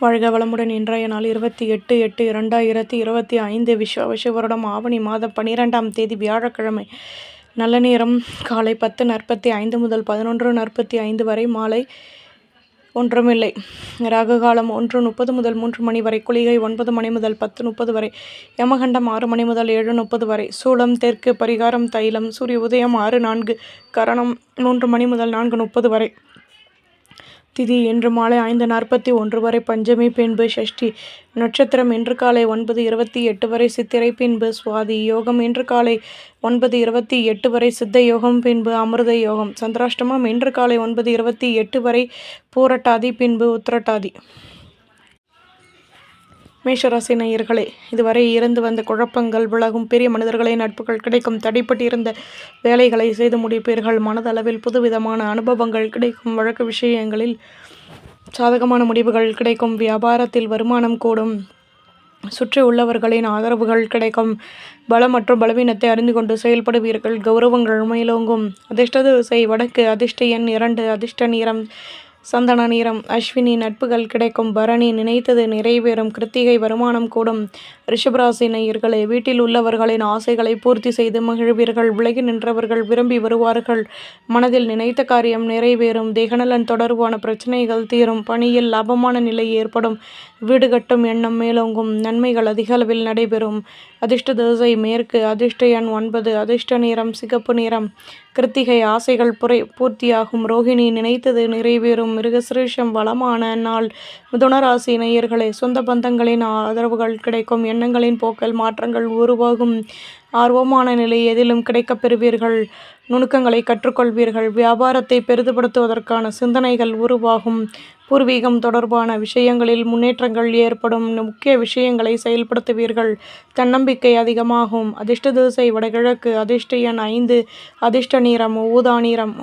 வாழ்க வளமுடன் இன்றைய நாள் இருபத்தி எட்டு எட்டு இரண்டாயிரத்தி இருபத்தி ஐந்து விஸ்வ வருடம் ஆவணி மாதம் பன்னிரெண்டாம் தேதி வியாழக்கிழமை. நல்ல நேரம். காலை பத்து நாற்பத்தி ஐந்து முதல் பதினொன்று நாற்பத்தி ஐந்து வரை மாலை ஒன்றுமில்லை. ராகு காலம் ஒன்று முப்பது முதல் மூன்று மணி வரை குளிகை ஒன்பது மணி முதல் பத்து முப்பது வரை யமகண்டம் ஆறு மணி முதல் ஏழு முப்பது வரை சூளம் தெற்கு பரிகாரம் தைலம் சூரிய உதயம் ஆறு நான்கு கரணம் மூன்று மணி முதல் நான்கு முப்பது வரை. திதி இன்று மாலை ஐந்து நாற்பத்தி ஒன்று வரை பஞ்சமி பின்பு ஷஷ்டி நட்சத்திரம் இன்று காலை ஒன்பது இருபத்தி எட்டு வரை சித்திரை பின்பு சுவாதி யோகம் இன்று காலை ஒன்பது இருபத்தி எட்டு வரை சித்த யோகம் பின்பு அமிர்த யோகம். சந்திராஷ்டமம் இன்று காலை ஒன்பது இருபத்தி எட்டு வரை பூரட்டாதி பின்பு உத்திரட்டாதி. மேஷராசி நேயர்களே இதுவரை இருந்து வந்த குழப்பங்கள் விலகும் பெரிய மனிதர்களே நட்புகள் கிடைக்கும் தடைப்பட்டிருந்த வேலைகளை செய்து முடிப்பீர்கள் மனதளவில் புதுவிதமான அனுபவங்கள் கிடைக்கும் வழக்கு விஷயங்களில் சாதகமான முடிவுகள் கிடைக்கும் வியாபாரத்தில் வருமானம் கூடும் சுற்றி உள்ளவர்களின் ஆதரவுகள் கிடைக்கும் பலம் மற்றும் பலவீனத்தை அறிந்து கொண்டு செயல்படுவீர்கள் கௌரவங்கள் மேலோங்கும் அதிர்ஷ்ட திசை வடக்கு அதிர்ஷ்ட எண் இரண்டு அதிர்ஷ்ட நிறம் சந்தன நிறம் அஸ்வினி நட்புகள் கிடைக்கும் பரணி நினைத்தது நிறைவேறும் கிருத்திகை வருமானம் கூடும். ரிஷபராசி நேயர்களே வீட்டில் உள்ளவர்களின் ஆசைகளை பூர்த்தி செய்து மகிழ்வீர்கள். விலகி நின்றவர்கள் விரும்பி வருவார்கள். மனதில் நினைத்த காரியம் நிறைவேறும். தேகநலன் தொடர்பான பிரச்சனைகள் தீரும். பணியில் லாபமான நிலை ஏற்படும். வீடு கட்டும் எண்ணம் மேலோங்கும் நன்மைகள் அதிக அளவில் நடைபெறும். அதிர்ஷ்ட தோசை மேற்கு அதிர்ஷ்ட எண் ஒன்பது அதிர்ஷ்ட நிறம் சிகப்பு நிறம். கிருத்திகை ஆசைகள் புரை பூர்த்தியாகும். ரோஹிணி நினைத்தது நிறைவேறும். மிருகசிரேஷம் வளமான நாள். மிதுனராசி நேயர்களே சொந்த பந்தங்களின் ஆதரவுகள் கிடைக்கும். எண்ணங்களின் போக்கல் மாற்றங்கள் உருவாகும். ஆர்வமான நிலை எதிலும் கிடைக்கப் பெறுவீர்கள். நுணுக்கங்களை கற்றுக்கொள்வீர்கள். வியாபாரத்தை பெரிதுபடுத்துவதற்கான சிந்தனைகள் உருவாகும். பூர்வீகம் தொடர்பான விஷயங்களில் முன்னேற்றங்கள் ஏற்படும். முக்கிய விஷயங்களை செயல்படுத்துவீர்கள். தன்னம்பிக்கை அதிகமாகும். அதிர்ஷ்ட திசை வடகிழக்கு அதிர்ஷ்ட எண் ஐந்து அதிர்ஷ்ட நிறம் ஊதா நிறம்.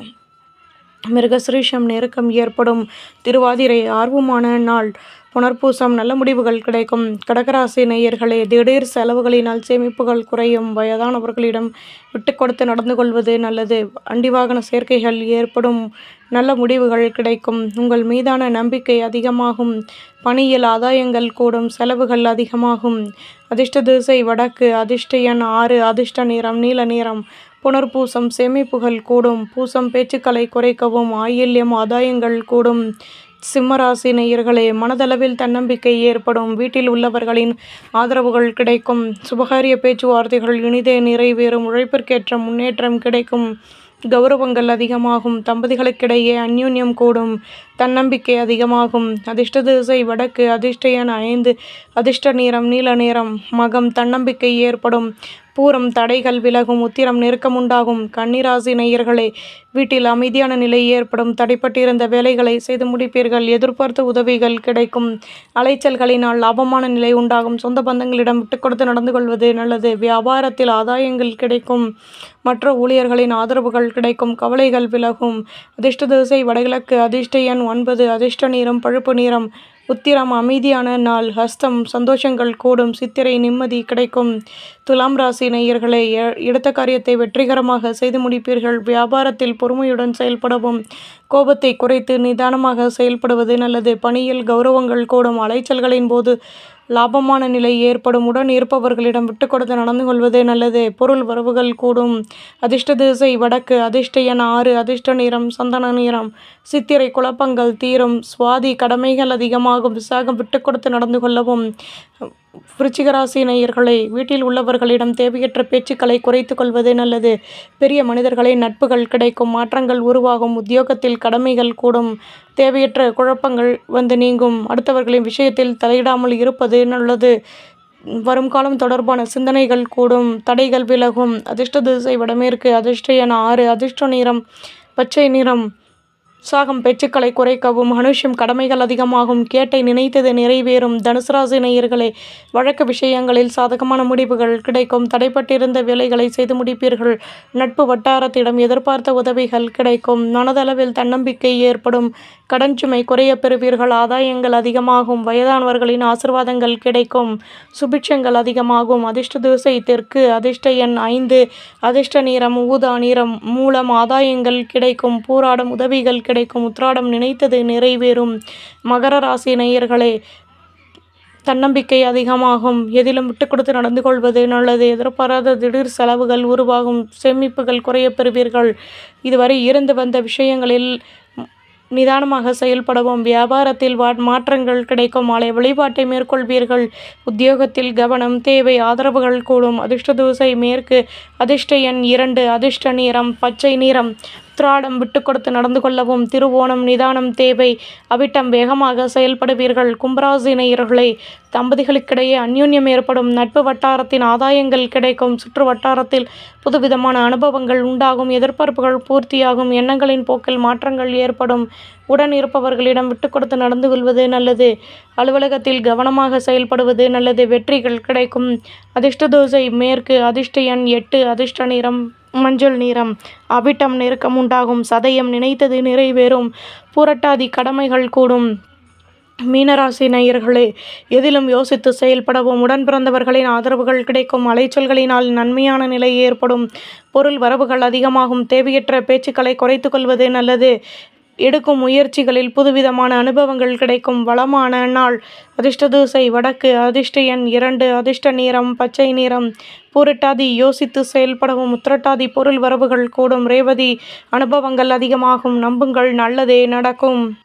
மிருகசிரீஷம் நெருக்கம் ஏற்படும். திருவாதிரை ஆர்வமான நாள். புனர்பூசம் நல்ல முடிவுகள் கிடைக்கும். கடகராசி நேயர்களே திடீர் செலவுகளினால் சேமிப்புகள் குறையும். வயதானவர்களிடம் விட்டு கொடுத்து நடந்து கொள்வது நல்லது. வண்டி வாகன சேர்க்கைகள் ஏற்படும். நல்ல முடிவுகள் கிடைக்கும். உங்கள் மீதான நம்பிக்கை அதிகமாகும். பணியில் ஆதாயங்கள் கூடும். செலவுகள் அதிகமாகும். அதிர்ஷ்ட திசை வடக்கு. அதிர்ஷ்ட எண் ஆறு. அதிர்ஷ்ட நிறம் நீல நிறம். புனர்பூசம் சேமிப்புகள் கூடும் பூசம் பேச்சுக்களை குறைக்கவும் ஆயில்யம் ஆதாயங்கள் கூடும். சிம்மராசி நேயர்களே மனதளவில் தன்னம்பிக்கை ஏற்படும். வீட்டில் உள்ளவர்களின் ஆதரவுகள் கிடைக்கும். சுபகாரிய பேச்சுவார்த்தைகள் இனிதே நிறைவேறும். உழைப்பிற்கேற்ற முன்னேற்றம் கிடைக்கும். கௌரவங்கள் அதிகமாகும். தம்பதிகளுக்கிடையே அந்யூன்யம் கூடும். தன்னம்பிக்கை அதிகமாகும். அதிர்ஷ்ட திசை வடக்கு அதிர்ஷ்ட என ஐந்து அதிர்ஷ்ட நேரம் நீல நிறம். மகம் தன்னம்பிக்கை ஏற்படும். பூரம் தடைகள் விலகும் உத்திரம் நெருக்கம் உண்டாகும். கன்னிராசி நேயர்களே வீட்டில் அமைதியான நிலை ஏற்படும். தடைப்பட்டிருந்த வேலைகளை செய்து முடிப்பீர்கள். எதிர்பார்த்த உதவிகள் கிடைக்கும். அலைச்சல்களினால் லாபமான நிலை உண்டாகும். சொந்த பந்தங்களிடம் விட்டு கொடுத்து நடந்து கொள்வது நல்லது. வியாபாரத்தில் ஆதாயங்கள் கிடைக்கும். மற்ற ஊழியர்களின் ஆதரவுகள் கிடைக்கும். கவலைகள் விலகும். அதிர்ஷ்ட திசை வடகிழக்கு அதிர்ஷ்ட எண் ஒன்பது. அதிர்ஷ்ட நீரம் பழுப்பு நிறம். உத்திரம் அமைதியான நாள். ஹஸ்தம் சந்தோஷங்கள் கூடும் சித்திரை நிம்மதி கிடைக்கும். துலாம் ராசி நேயர்களே எடுத்த காரியத்தை வெற்றிகரமாக செய்து முடிப்பீர்கள். வியாபாரத்தில் பொறுமையுடன் செயல்படவும் கோபத்தை குறைத்து நிதானமாக செயல்படுவது நல்லது. பணியில் கௌரவங்கள் கூடும். அலைச்சல்களின் போது லாபமான நிலை ஏற்படும். உடன் இருப்பவர்களிடம் விட்டு கொடுத்து நடந்து கொள்வது நல்லது. பொருள் வரவுகள் கூடும். அதிர்ஷ்ட திசை வடக்கு. அதிர்ஷ்ட என ஆறு. அதிர்ஷ்ட நிறம் சந்தன நிறம். சித்திரை குழப்பங்கள் தீரும். சுவாதி கடமைகள் அதிகமாகும். விசாகம் விட்டு கொடுத்து நடந்து கொள்ளவும் விருச்சிகராசி நேயர்களை வீட்டில் உள்ளவர்களிடம் தேவையற்ற பேச்சுக்களை குறைத்து கொள்வது நல்லது. பெரிய மனிதர்களை நட்புகள் கிடைக்கும் மாற்றங்கள் உருவாகும் உத்தியோகத்தில் கடமைகள் கூடும் தேவையற்ற குழப்பங்கள் வந்து நீங்கும். அடுத்தவர்களின் விஷயத்தில் தலையிடாமல் இருப்பது நல்லது. வரும் காலம் தொடர்பான சிந்தனைகள் கூடும் தடைகள் விலகும். அதிர்ஷ்ட திசை வடமேற்கு அதிர்ஷ்ட என ஆறு அதிர்ஷ்ட நிறம் பச்சை நிறம் உற்சாகம் பேச்சுக்களை குறைக்கவும் மனுஷம் கடமைகள் அதிகமாகும் கேட்டை நினைத்தது நிறைவேறும். தனுசுராசி நேயர்களே வழக்கு விஷயங்களில் சாதகமான முடிவுகள் கிடைக்கும். தடைப்பட்டிருந்த வேலைகளை செய்து முடிப்பீர்கள். நட்பு வட்டாரத்திடம் எதிர்பார்த்த உதவிகள் கிடைக்கும். மனதளவில் தன்னம்பிக்கை ஏற்படும். கடன் சுமை குறைய பெறுவீர்கள். ஆதாயங்கள் அதிகமாகும். வயதானவர்களின் ஆசிர்வாதங்கள் கிடைக்கும். சுபிட்சங்கள் அதிகமாகும். அதிர்ஷ்ட தூசை தெற்கு அதிர்ஷ்ட எண் ஐந்து அதிர்ஷ்ட நிறம் ஊதா நிறம் மூலம் ஆதாயங்கள் கிடைக்கும். போராடும் உதவிகள் கிடைக்கும். உத்ராடம் நினைத்தது நிறைவேறும். மகர ராசி நேயர்களே தன்னம்பிக்கை அதிகமாகும். எதிலும் விட்டு கொடுத்து நடந்து கொள்வது நல்லது. எதிர்பாராத திடீர் செலவுகள் உருவாகும். சேமிப்புகள் குறைய பெறுவீர்கள். இதுவரை இருந்து வந்த விஷயங்களில் நிதானமாக செயல்படவும். வியாபாரத்தில் மாற்றங்கள் கிடைக்கும். ஆலை வழிபாட்டை மேற்கொள்வீர்கள். உத்தியோகத்தில் கவனம் தேவை ஆதரவுகள் கூடும். அதிர்ஷ்ட தோசை மேற்கு அதிர்ஷ்ட எண் இரண்டு அதிர்ஷ்ட நிறம் பச்சை நிறம். உத்ராடம் விட்டு கொடுத்து நடந்து கொள்ளவும் திருவோணம் நிதானம் தேவை. அவிட்டம் வேகமாக செயல்படுவீர்கள். கும்பராசி நேயர்களே தம்பதிகளுக்கிடையே அந்யோன்யம் ஏற்படும். நட்பு வட்டாரத்தின் ஆதாயங்கள் கிடைக்கும். சுற்று வட்டாரத்தில் புதுவிதமான அனுபவங்கள் உண்டாகும். எதிர்பார்ப்புகள் பூர்த்தியாகும். எண்ணங்களின் போக்கில் மாற்றங்கள் ஏற்படும். உடன் இருப்பவர்களிடம் விட்டு கொடுத்து நடந்து கொள்வது நல்லது. அலுவலகத்தில் கவனமாக செயல்படுவது நல்லது. வெற்றிகள் கிடைக்கும். அதிர்ஷ்ட தோசை மேற்கு அதிர்ஷ்ட எண் எட்டு அதிர்ஷ்ட நிறம் மஞ்சள் நிறம். அவிட்டம் நெருக்கம் உண்டாகும். சதயம் நினைத்தது நிறைவேறும். புரட்டாதி கடமைகள் கூடும். மீனராசி நேயர்களே எதிலும் யோசித்து செயல்படவும். உடன் பிறந்தவர்களின் ஆதரவுகள் கிடைக்கும். அலைச்சல்களினால் நன்மையான நிலை ஏற்படும். பொருள் வரவுகள் அதிகமாகும். தேவையற்ற பேச்சுக்களை குறைத்து கொள்வது நல்லது. எடுக்கும் முயற்சிகளில் புதுவிதமான அனுபவங்கள் கிடைக்கும். வளமான நாள். அதிர்ஷ்ட தூசை வடக்கு. அதிர்ஷ்ட எண் இரண்டு. அதிர்ஷ்ட நிறம் பச்சை நிறம். பூரட்டாதி யோசித்து செயல்படவும். உத்திரட்டாதி பொருள் வரவுகள் கூடும். ரேவதி அனுபவங்கள் அதிகமாகும். நம்புங்கள். நல்லதே நடக்கும்.